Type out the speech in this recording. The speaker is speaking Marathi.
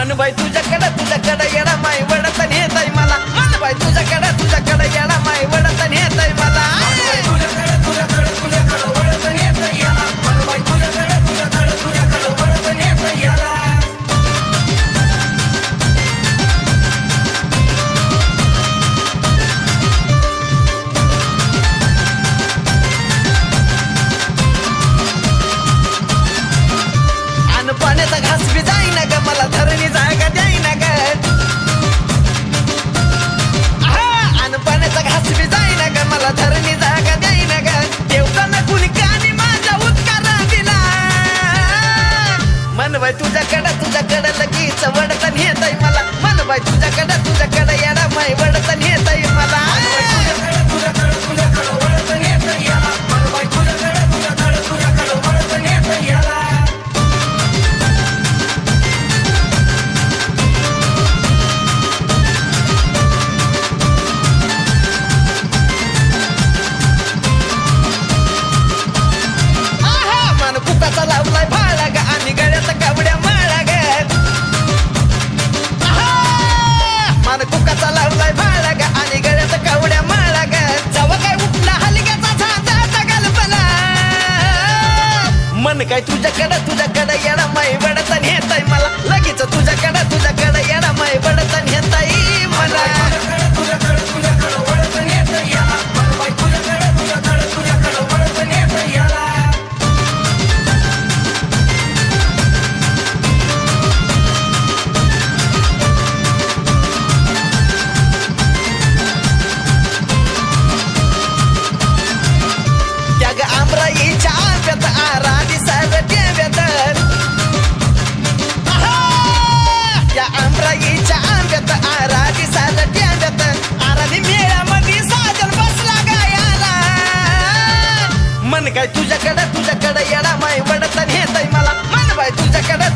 मन बाई तुझ्याकडे तुझ्याकडे येणार माय वडत नेत आहे मला. मन बाई तुझ्याकडे तुझ्याकडे येणार माय वडत नेत आहे मला. पाण्याचा घास बी जाईना ग मला. vai tudo é मन कुकाचा लावलाय भाळा ग आणि गळ्यात कावड्या माळा ग जवा काय उठला हलग्याचा झांजा गलबला मन काय तुझ्याकडं तुझ्याकडं येणं माई वडत नेतय मला तुझ्याकडे तुझ्याकडे येणार यांजत आराधी मेळ्यामध्ये साजन बसला मन काय तुझ्याकडं येडा माय वडतन हेतय मला. मन बाय तुझ्याकडं